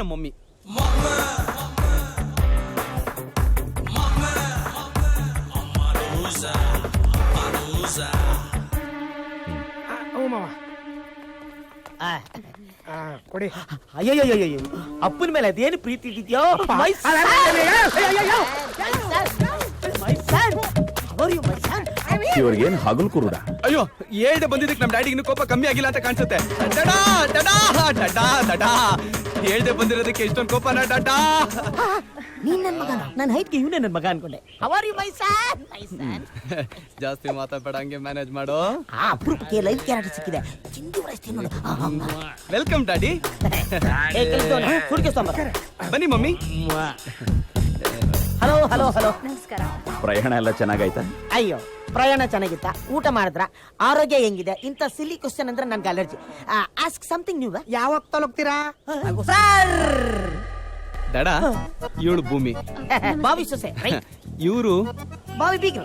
ನಮ್ಮ ಮಮ್ಮಿ. ಅಯ್ಯೋ ಮಾವ ಆ, ಆ, ಕೊಡಿ. ಅಯ್ಯಯ್ಯಯ್ಯಯ್ಯೋ ಅಪ್ಪನ ಮೇಲೆ ಅದೇನು ಪ್ರೀತಿ ಇದೆಯೋ ಮೈ ಅಯ್ಯೋ, my son are you my son ಇವ್ರಿಗೇನ್ ಹಗಲ್ ಕುರುಡ ಅಯ್ಯೋ ಹೇಳ್ದೆ ಬಂದಿದ್ದಕ್ಕೆ ನಮ್ಮ ಡ್ಯಾಡಿಗೆ ಇನ್ನೂ ಕೋಪ ಕಮ್ಮಿ ಆಗಿಲ್ಲ ಅಂತ ಕಾಣಿಸುತ್ತೆ ಡಡಾ ಡಡಾ ಡಡಾ ಡಡಾ ಹೇಳ್ದೆ ಬಂದಿರೋದಕ್ಕೆ ಎಷ್ಟೊಂದು ಕೋಪನ ಡಾಟಾ ನೀನ್ ನನ್ನ ಮಗ ನನ್ನ ಹೈಟ್ಗೆ ಇವನೇ ನನ್ನ ಮಗ ಅನ್ಕೊಂಡೆ. Are you my son my son ಜಾಸ್ತಿ ಮಾತಾಡ್ಬೇಡ ಹಂಗೆ ಮ್ಯಾನೇಜ್ ಮಾಡು. ಆ ಅಪ್ರೂಪಕ್ಕೆ ಲೈಫ್ ಕ್ಯಾರೆಕ್ಟರ್ ಸಿಕ್ಕಿದೆ. ಚಿಂದಿ ನೋಡು. ವೆಲ್ಕಮ್ ಡ್ಯಾಡಿ ಏ ಕೆಲಸ ಹುಡುಗಿ ಸಾಂಬಾರ್. ಬನ್ನಿ ಮಮ್ಮಿ. ಹಲೋ ಹಲೋ ಹಲೋ ನಮಸ್ಕಾರ. ಪ್ರಯಾಣ ಎಲ್ಲ ಚೆನ್ನಾಗಾಯ್ತಾ? ಅಯ್ಯೋ ಪ್ರಯಾಣ ಚೆನ್ನಾಗಿತ್ತ? ಊಟ ಮಾಡಿದ್ರ? ಆರೋಗ್ಯ ಹೆಂಗಿದೆ? ಇಂಥ ಸಿಲ್ಲಿ ಕ್ವಶನ್ ಅಂದ್ರೆ ನನ್ಗೆ ಅಲರ್ಜಿ ಆಸ್ಕ್ ಸಮಥಿಂಗ್ ನೀವು ಯಾವಾಗ ತಲುಪ್ತೀರಾ? ಸರ್ ಡಡಾ ಇವಳು ಭೂಮಿ. ಬಾವಿ ಸೊಸೆ ರೈಟ್ ಇವರು? ಬಾವಿ ಬೀಗ್ರು.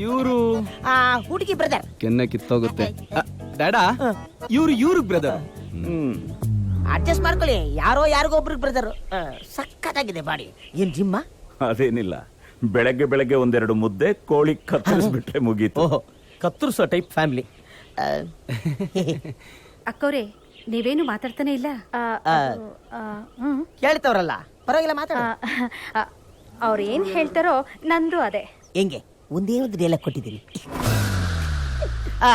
ಇವರು? ಆ, ಹುಡುಗಿ ಬ್ರದರ್ ಕೆನ್ನ ಕಿತ್ತೋಗುತ್ತೆ. ದಡ ಡಾಡಾ ಇವ್ರು ಇವ್ರಿಗೆ ಬ್ರದರ್ ಹ್ಮ್. ಅಡ್ಜಸ್ಟ್ ಮಾಡ್ಕೊಳ್ಳಿ. ಯಾರೋ ಯಾರಿಗೋ ಒಬ್ರಿಗೆ ಬ್ರದರ್ ಸಖತ್ತಾಗಿದೆ ಬಾಡಿ. ಏನ್ ಜಿಮ್ಮ? ಅದೇನಿಲ್ಲ. ಬೆಳಗ್ಗೆ ಬೆಳಗ್ಗೆ ಒಂದೆರಡು ಮುದ್ದೆ ಕೋಳಿ ಕತ್ತರಿಸ್ಬಿಟ್ರೆ ಮುಗೀತು. ಓಹೋ ಕತ್ತರಿಸೋ ಟೈಪ್ ಫ್ಯಾಮಿಲಿ ಅಕ್ಕವ್ರೆ ನೀವೇನು ಮಾತಾಡ್ತಾನೆ ಇಲ್ಲ? ಹ್ಮ್. ಹೇಳ್ತವರಲ್ಲ ಪರವಾಗಿಲ್ಲ ಮಾತಾಡ. ಅವ್ರು ಏನ್ ಹೇಳ್ತಾರೋ ನಂದು ಅದೇ. ಹೆಂಗೆ? ಒಂದೇ ಒಂದು ಡೈಲಾಗ್ ಕೊಟ್ಟಿದ್ದೀನಿ. ಆ,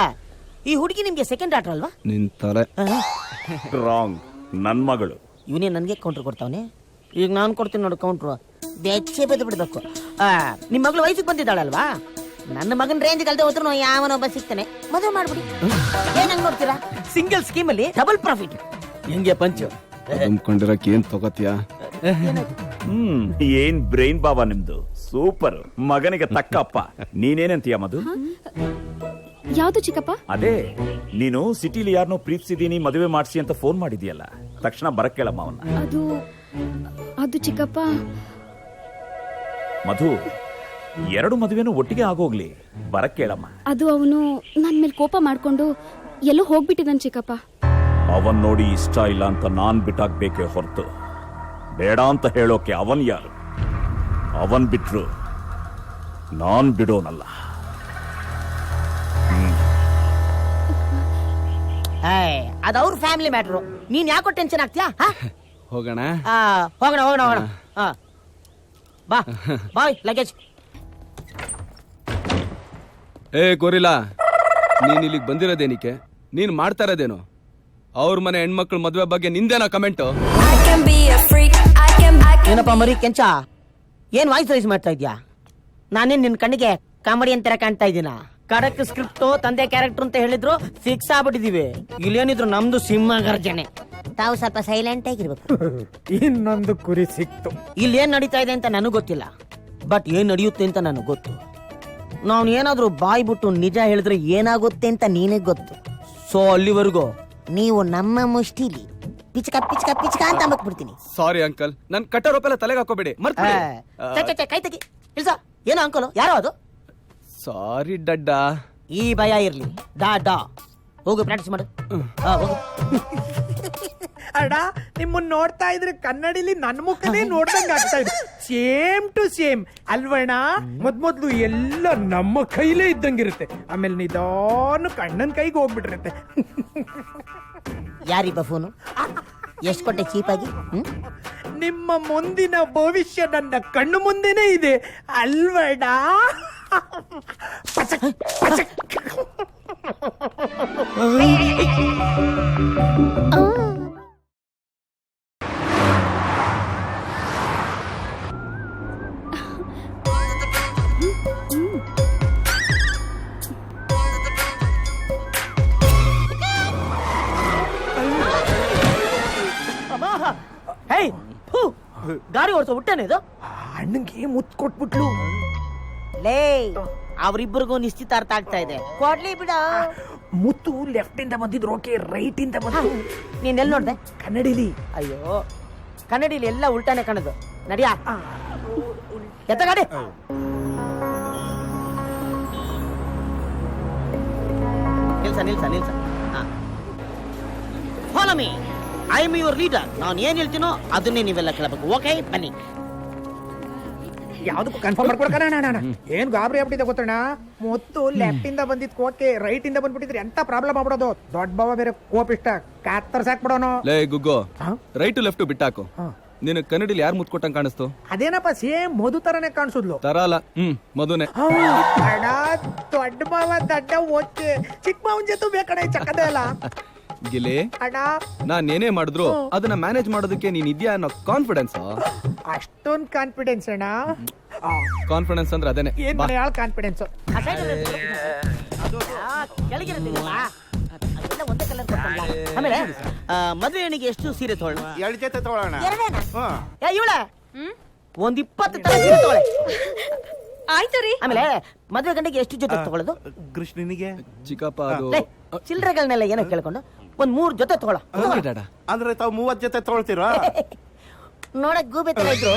ಈ ಹುಡುಗಿ ನಿಮ್ಗೆ ಸೆಕೆಂಡ್ ಡಾಟರ್ ಅಲ್ವಾ? ನಿನ್ ತಲೆ. ರಾಂಗ್ ನನ್ ಮಗಳು. ಇವನೇ ನನಗೆ ಕೌಂಟ್ರ್ ಕೊಡ್ತಾವನೆ? ಈಗ ನಾನು ಕೊಡ್ತೀನಿ ನೋಡು ಕೌಂಟ್ರು ಬೆಚ್ಚೆ ಬೆದ್ದು ಬಿಡ್ಬೇಕು ಆ, ನಿಮ್ಮ ಮಗಳು ವಯಸ್ಸಿಗೆ ಬಂದಿದ್ದಾಳಲ್ವಾ? ನನ್ನ ಮಗನ ರೇಂಜ್ ಕಲ್ತೆ ಹೋದ್ರು ಯಾವನೊಬ್ಬ ಸಿಗ್ತಾನೆ. ಮದುವೆ ಮಾಡ್ಬಿಡಿ. ಏನಂಗ್ ನೋಡ್ತೀರಾ? ಸಿಂಗಲ್ ಸ್ಕೀಮ್ ಅಲ್ಲಿ ಡಬಲ್ ಪ್ರಾಫಿಟ್ ಹೆಂಗೆ ಪಂಚು? ನಂಬ್ಕೊಂಡಿರಕ್ ಏನ್ ತಗೋತಿಯಾ? ಹ್ಮ್ ಏನ್ ಬ್ರೈನ್ ಬಾಬಾ ನಿಮ್ದು? ಸೂಪರ್ ಮಗನಿಗೆ ತಕ್ಕ ಅಪ್ಪ. ನೀನೇನಂತೀಯ ಮಧು? ಯಾವ್ದು ಚಿಕ್ಕಪ್ಪ? ಅದೇ ನೀನು ಸಿಟಿಲಿ ಯಾರನ್ನೋ ಪ್ರೀತಿಸಿದೀನಿ ಮದುವೆ ಮಾಡಿಸಿ ಅಂತ ಫೋನ್ ಮಾಡಿದ್ಯಲ್ಲ ತಕ್ಷಣ ಬರಕ್ ಕೇಳಮ್ಮ ಅವನ್ನ ಅದು ಅದು ಚಿಕ್ಕಪ್ಪ ಮಧು ಎರಡು ಮದುವೆನೂ ಒಟ್ಟಿಗೆ ಆಗೋಗ್ಲಿ. ಬರಕ್ ಕೇಳಮ್ಮ. ಅದು ಅವನು ನನ್ನ ಮೇಲೆ ಕೋಪ ಮಾಡ್ಕೊಂಡು ಎಲ್ಲೋ ಹೋಗ್ಬಿಟ್ಟಿದ್ದಾನೆ ಚಿಕ್ಕಪ್ಪ. ಅವನ್ ನೋಡಿ ಇಷ್ಟ ಇಲ್ಲ ಅಂತ ನಾನ್ ಬಿಟ್ಟಾಕ್ಬೇಕೇ ಹೊರತು. ಬೇಡ ಅಂತ ಹೇಳೋಕೆ ಅವನ್ ಯಾರು? ಅವನ್ ಬಿಟ್ರು ನಾನ್ ಬಿಡೋನಲ್ಲ. ಅದು ಅವ್ರ ಫ್ಯಾಮಿಲಿ ಮ್ಯಾಟ್ರು ನೀನ್ ಯಾಕೋ ಟೆನ್ಷನ್ ಆಗ್ತೀಯಾ? ಹಾ? ಹೋಗೋಣ. ಹೋಗೋಣ ಹೋಗೋಣ ಹೋಗೋಣ. ಹಾ. ಬಾ. ಬಾಯ್ ಲಗೇಜ್ ಏ ಗೋರಿಲಾ ನೀನ್ ಇಲ್ಲಿಗೆ ಬಂದಿರೋದೇನಿಕೆ ನೀನ್ ಮಾಡ್ತಾ ಇರೋದೇನು? ಅವ್ರ ಮನೆ ಹೆಣ್ಮಕ್ಳ ಮದ್ವೆ ಬಗ್ಗೆ ನಿಂದೇನಾ comment? I can be a freak. I can, I can. ಏನಪ್ಪ ಮರಿ ಕೆಂಚ? ಏನ್ ವಾಯ್ಸ್ ರೈಸ್ ಮಾಡ್ತಾ ಇದ್ಯಾ? ನಾನೇನ್ ನಿನ್ ಕಣ್ಣಿಗೆ ಕಾಮಿಡಿ ಅಂತರ ಕಾಣ್ತಾ ಇದ್ದೀನ? ಕಡಕ್ ಸ್ಕ್ರಿಪ್ಟ್ ತಂದೆ ಕ್ಯಾರೆಕ್ಟರ್ ಅಂತ ಹೇಳಿದ್ರು ಫಿಕ್ಸ್ ಆಗ್ಬಿಟ್ಟಿದೀವಿ. ಇಲ್ಲೇನಿದ್ರು ನಮ್ದು ಸಿಂಹ ಗರ್ಜನೆ. ತಾವು ಸ್ವಲ್ಪ ಸೈಲೆಂಟ್ ಆಗಿರ್ಬೇಕು ಇನ್ನೊಂದು ಕುರಿ ಸಿಕ್ತು. ಇಲ್ಲಿ ಏನ್ ನಡೀತಾ ಇದೆ ಅಂತ ನನಗೆ ಗೊತ್ತಿಲ್ಲ. ಬಟ್ ಏನ್ ನಡೆಯುತ್ತೆ ಅಂತ ನನಗೆ ಗೊತ್ತು. ನಾವು ಏನಾದ್ರೂ ಬಾಯ್ ಬಿಟ್ಟು ನಿಜ ಹೇಳಿದ್ರೆ ಏನಾಗುತ್ತೆ ಅಂತ ನೀನಿಗೆ ಗೊತ್ತು. ಸೊ ಅಲ್ಲಿವರೆಗೂ ನೀವು ನಮ್ಮ ಮುಷ್ಟಿಲಿ ಪಿಚಕ ಪಿಚಕ ಪಿಚಕ ಅಂತ ಅಂಬಕ್ಬಿಡ್ತೀನಿ ಸಾರಿ ಅಂಕಲ್ ನನ್ ಕಟ್ಟ ರೋಪೆಲ್ಲ ತಲೆಗೆ ಹಾಕೋಬೇಡಿ ಮರ್ತ್ ಕೈ ತೆಗಿ. ಇಲ್ಸ ಏನೋ ಅಂಕಲು ಯಾರೋ ಅದು? ಸಾರಿ ಡಡ್ಡ. ಈ ಭಯ ಇರ್ಲಿ. ಡಾ ಡಾ. ಹೋಗು ಪ್ರಾಕ್ಟೀಸ್ ಮಾಡು. ಹೋಗು. ಅಡ ನಿಮ್ಮನ್ನ ನೋಡ್ತಾ ಇದ್ರೆ ಕನ್ನಡಿಲಿ ನನ್ನ ಮುಖನೇ ನೋಡ್ದಂಗ ಆಗ್ತಾ ಇದೆ. Same to same. ಅಲ್ವಣ್ಣ ಮೊದ್ ಮೊದ್ಲು ಎಲ್ಲ ನಮ್ಮ ಕೈಲೇ ಇದ್ದಂಗಿರುತ್ತೆ. ಆಮೇಲೆ ನಿಧಾನ ಕಣ್ಣನ್ ಕೈಗೆ ಹೋಗ್ಬಿಟ್ಟಿರುತ್ತೆ. ಯಾರಿ ಫೋನು? ಎಷ್ಟು ಕೊಟ್ಟೆ ಚೀಪಾಗಿ? ಹ್ಮ್? ನಿಮ್ಮ ಮುಂದಿನ ಭವಿಷ್ಯ ನನ್ನ ಕಣ್ಣು ಮುಂದೆನೇ ಇದೆ. ಅಲ್ವಡ ಪಚಕ್, ಗಾಡಿ ಓಡಿಸೋ ಹುಟ್ಟೇನೆ ಇದು? ಅಣ್ಣಂಗೆ ಮುತ್ತು ಕೊಟ್ಬಿಟ್ಲು. ಲೇ ಅವರಿಬ್ಬರಿಗೂ ನಿಶ್ಚಿತಾರ್ಥ ಆಗ್ತಾ ಇದೆ. ಕೊಡ್ಲಿ ಬಿಡ. ಮುತ್ತು ಲೆಫ್ಟ್ ಇಂದ ಬಂದಿದ್ರು ಓಕೆ ರೈಟ್ ಇಂದ ಬಂದ್ರು ನೀನ್ ಎಲ್ಲಿ ನೋಡ್ದೆ? ಕನ್ನಡಿಲಿ. ಅಯ್ಯೋ ಕನ್ನಡಿಲಿ ಎಲ್ಲ ಉಲ್ಟಾನೆ ಕಣದು. ನಡಿಯಾ? ಎತ್ತ ಗಾಡಿ ನಿಲ್ಸ ನಿಲ್ಸ ನಿಲ್ಸ. Follow me I am your leader ನಾನು ಏನ್ ಹೇಳ್ತೀನೋ ಅದನ್ನೇ ನೀವೆಲ್ಲ ಕೇಳಬೇಕು. ಓಕೆ ಬನ್ನಿ. ಯಾವ್ದಕ್ಕೂ ಕನ್ಫರ್ಮ್ ಮಾಡ್ಕೊಡ್ಕಣ ಅಣ್ಣ ಏನ್ ಗಾಬರಿ ಆಗ್ಬಿಟ್ಟಿದೆ ಗೊತ್ತಣ್ಣ? ಮೊತ್ತು ಲೆಫ್ಟ್ ಇಂದ ಬಂದಿದ್ ಕೋಕೆ ರೈಟ್ ಇಂದ ಬಂದ್ಬಿಟ್ಟಿದ್ರೆ ಎಂತ ಪ್ರಾಬ್ಲಮ್ ಆಗ್ಬಿಡೋದು? ದೊಡ್ಡ ಬಾವ ಬೇರೆ ಕೋಪ್ ಇಷ್ಟ. ಕಾತ್ತರ್ ಸಾಕ್ಬಿಡೋನು ಲೇ ಗುಗ್ಗೋ? Right left ಬಿಟ್ಟಾಕು. ನಿನ್ ಕನ್ನಡಿಲಿ ಯಾರು ಮುತ್ಕೊಟ್ಟಂಗ್ ಕಾಣಿಸ್ತು? ಅದೇನಪ್ಪ ಸೇಮ್ ಮಧು ತರನೇ ಕಾಣಿಸುದ್ಲು. ತರಲ್ಲ ಹ್ಮ್ ಮಧುನೆ. ದೊಡ್ಡ ಮಾವ ದಡ್ಡ ಓಕೆ ಚಿಕ್ಕ ಮಾವನ್ ಜೊತೆ ಬೇಕಣ ಚಕ್ಕದೆ ಅಲ್ಲ ಗಿಲಿ ಅಣ್ಣ. ನಾನ್ ಏನೇ ಮಾಡಿದ್ರು ಅದನ್ನ ಮ್ಯಾನೇಜ್ ಮಾಡೋದಕ್ಕೆ ನೀನ್ ಇದೆಯಾ ಅನ್ನೋ ಕಾನ್ಫಿಡೆನ್ಸ್ ಅಷ್ಟೊಂದ್ ಕಾನ್ಫಿಡೆನ್ಸ್ ಅಣ್ಣ. ಆ, ಕಾನ್ಫಿಡೆನ್ಸ್ ಅಂದ್ರೆ ಅದೇನೆ. ಏನ್ ಬಾ. ಮನೆ ಕಾನ್ಫಿಡೆನ್ಸ್ ಅದೆಲ್ಲ ಒಂದೇ ಕಲರ್ ಆಮೇಲೆ ಆ, ಮದುವೆ ಹೆಣ್ಣಿಗೆ ಎಷ್ಟು ಸೀರೆ ತೊಗೊಳ್ಳೋಣ ಎರಡು ಜೊತೆ ತಗೊಳ್ಳೋಣ ಎರಡೇನಾ? ಹಾ ಏ ಇವಳ? ಒಂದ್ ಇಪ್ಪತ್ತು ತರ ಸೀರೆ ತಗೊಳ್ಳೆ ಆಯ್ತು ರೀ. ಆಮೇಲೆ ಮದುವೆ ಗಂಡಿಗೆ ಎಷ್ಟು ಜೊತೆ ತಗೊಳ್ಳೋದು ಕೃಷ್ಣನಿಗೆ? ಚಿಕ್ಕಪ್ಪ ಅದು. ಲೇ, ಚಿಲ್ರೆಗಳನ್ನೆಲ್ಲ ಏನೋ ಕೇಳ್ಕೊಂಡು ಒಂದ್ ಮೂರ್ ಜೊತೆ ತಗೊಳ ಅಂದ್ರೆ ತಾವು ಮೂವತ್ ಜೊತೆ ತಗೊಳ್ತೀರಾ? ನೋಡಕ್ ಗೂಬೆ ತರ ಇದ್ರು.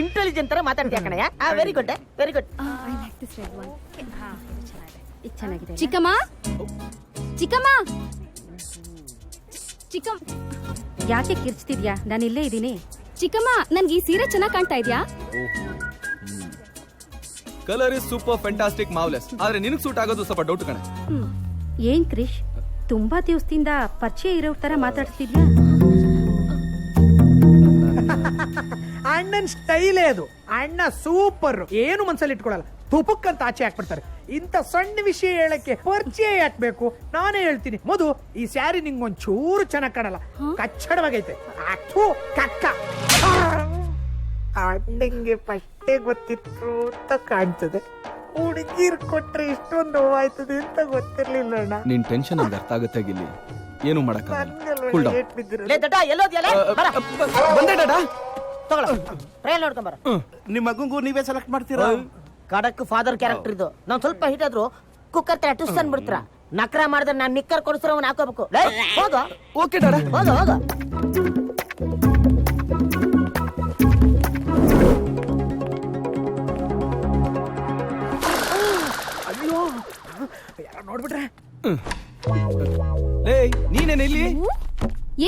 ಇಂಟೆಲಿಜೆಂಟ್ ತರ ಮಾತಾಡ್ತೀಯ ಕಣಯ್ಯ. ವೆರಿ ಗುಡ್ ವೆರಿ ಗುಡ್ ಇದು ಚೆನ್ನಾಗಿದೆ. ಚಿಕ್ಕಮ್ಮ? ಚಿಕ್ಕಮ್ಮ? ಚಿಕ್ಕಮ್ಮ. ಯಾಕೆ ಕಿರ್ಚ್ತಿದ್ಯಾ? ನಾನು ಇಲ್ಲೇ ಇದ್ದೀನಿ. ಚಿಕ್ಕಮ್ಮ ನನ್ಗೆ ಈ ಸೀರೆ ಚೆನ್ನಾಗಿ ಕಾಣ್ತಾ ಇದ್ಯಾ? Colour is super fantastic marvellous ಆದ್ರೆ ನಿನಗೆ ಸೂಟ್ ಆಗೋದು ಸ್ವಲ್ಪ ಡೌಟ್ ಕಣೆ. ಏನ್ ಕ್ರಿಶ್? ತುಂಬಾ ದಿವಸದಿಂದ ಪರಿಚಯ ಇರೋ ತರ ಮಾತಾಡ್ತಿದ್ಯಾ ಅಣ್ಣನ್ ಸ್ಟೈಲೇ ಅದು. ಅಣ್ಣ ಸೂಪರ್. ಏನು ಮನ್ಸಲ್ಲಿ ಇಟ್ಕೊಳಲ್ಲ. ತುಪುಕ್ ಅಂತ ಆಚೆ ಹಾಕ್ಬಿಡ್ತಾರೆ. ಇಂಥ ಸಣ್ಣ ವಿಷಯ ಹೇಳಕ್ಕೆ ಪರಿಚಯ ಹಾಕ್ಬೇಕು ನಾನೇ ಹೇಳ್ತೀನಿ. ಮಧು ಈ ಸ್ಯಾರಿ ನಿಂಗ್ ಒಂದ್ ಚೂರು ಚೆನ್ನಾಗ್ ಕಾಣಲ್ಲ. ಕಚ್ಚಡವಾಗೈತೆ. ಅಥು ಕಕ್ಕ. ಅಣ್ಣಂಗೆ ಪಟ್ಟೆ ಗೊತ್ತಿತ್ತು ಅಂತ ಕಾಣ್ತದೆ. ಹುಡುಗಿರ್ ಕೊಟ್ರೆ ಇಷ್ಟೊಂದು ನೋವಾಯ್ತದೆ ಅಂತ ಗೊತ್ತಿರ್ಲಿಲ್ಲ ಅಣ್ಣ. ನಿನ್ ಟೆನ್ಷನ್ ನಂಗೆ ಅರ್ಥ ಆಗುತ್ತೆ ಇಲ್ಲಿ ಏನು ಮಾಡಕ್ಕಾಗಲ್ಲ. ಬಿದ್ದಿರೋದು. ಲೇ ದಡ್ಡ ಎಲ್ಲೋದ್ಯಲ್ಲ ಬರ. ಬಂದೆ ಡಾಡ ತಗೊಳ ಟ್ರೈಲ್ ನೋಡ್ಕೊಂಡ್ ಬರ. ನಿಮ್ಮ ಮಗಂಗೂ ನೀವೇ ಸೆಲೆಕ್ಟ್ ಮಾಡ್ತೀರಾ? ಕಡಕ್ ಫಾದರ್ ಕ್ಯಾರೆಕ್ಟರ್ ಇದು. ನಾವ್ ಸ್ವಲ್ಪ ಹಿಟ್ ಆದ್ರು ಕುಕ್ಕರ್ ತರ ಟುಸ್ ಅನ್ಬಿಡ್ತೀರ? ನಕ್ರ ಮಾಡಿದ್ರೆ ನಾನ್ ನಿಕ್ಕರ್ ಕೊಡಿಸ್ರ ಅವ್ನ ಹಾಕೋಬೇಕು. ಲೇ, ಹೋಗು. ಓಕೆ ಡಾಡ ಹೋಗು ಹೋಗು. ಯಾರೋ ನೋಡ್ಬಿಟ್ರೆ. ಲೇ ನೀನೇನ ಇಲ್ಲಿ?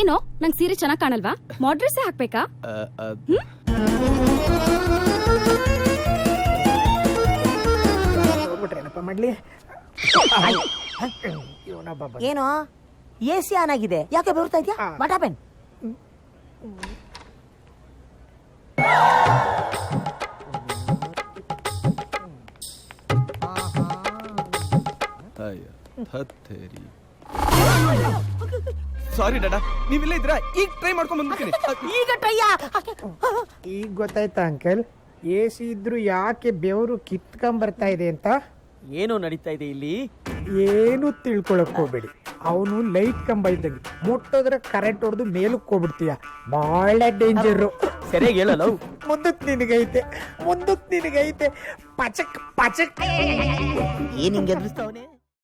ಏನೋ? ನಂಗ್ ಸೀರೆ ಚೆನ್ನಾಗ್ ಕಾಣಲ್ವಾ? ಮಾಡ್ರೆಸ್ಸೇ ಹಾಕ್ಬೇಕಾ? ಆ, ಆ, ನೋಡ್ಬಿಟ್ರೆ ಏನಪ್ಪ ಮಾಡ್ಲಿ? ಇವನೊಬ್ಬ ಬಂದ. ಏನೋ? ಎ ಸಿ ಆನ್ ಆಗಿದೆ. ಯಾಕೆ ಬರ್ತಾ ಇದ್ಯಾ? ಆ. ವಾಟ್ ಹ್ಯಾಪನ್ ಅಯ್ಯ, ಹತ್ತೇರಿ ಸಾರಿ ಡಾಡ ನೀವಿಲ್ಲ ಇದ್ರ ಈಗ ಟ್ರೈ ಮಾಡ್ಕೊಂಡ್ ಬಂದ್ಬಿಡ್ತೀನಿ. ಈಗ ಟಯ್ಯ ಈಗ ಗೊತ್ತಾಯ್ತಾ ಅಂಕಲ್? ಎ ಸಿ ಇದ್ರು ಯಾಕೆ ಬೆವರು ಕಿತ್ಕೊಂಡ್ ಬರ್ತಾ ಇದೆ ಅಂತ? ಏನು ನಡೀತಾ ಇದೆ ಇಲ್ಲಿ? ಏನು ತಿಳ್ಕೊಳಕ್ ಹೋಗ್ಬೇಡಿ. ಅವನು ಲೈಟ್ ಕಂಬ ಇದ್ದಂಗೆ. ಮುಟ್ಟೋದ್ರೆ ಕರೆಂಟ್ ಹೊಡೆದು ಮೇಲಕ್ಕೆ ಹೋಗ್ಬಿಡ್ತೀಯ. ಬಹಳ ಡೇಂಜರ್ ಸರಿಯಾಗಿ ಹೇಳಲ್ಲ ಮುಂದಕ್ಕೆ ನಿನಗೈತೆ ಮುಂದಕ್ಕೆ ನಿನಗೈತೆ. ಪಚಕ್ ಪಚಕ್. ಏನ್ ಹಿಂಗೆ ಎದುರಿಸ್ತಾವನೆ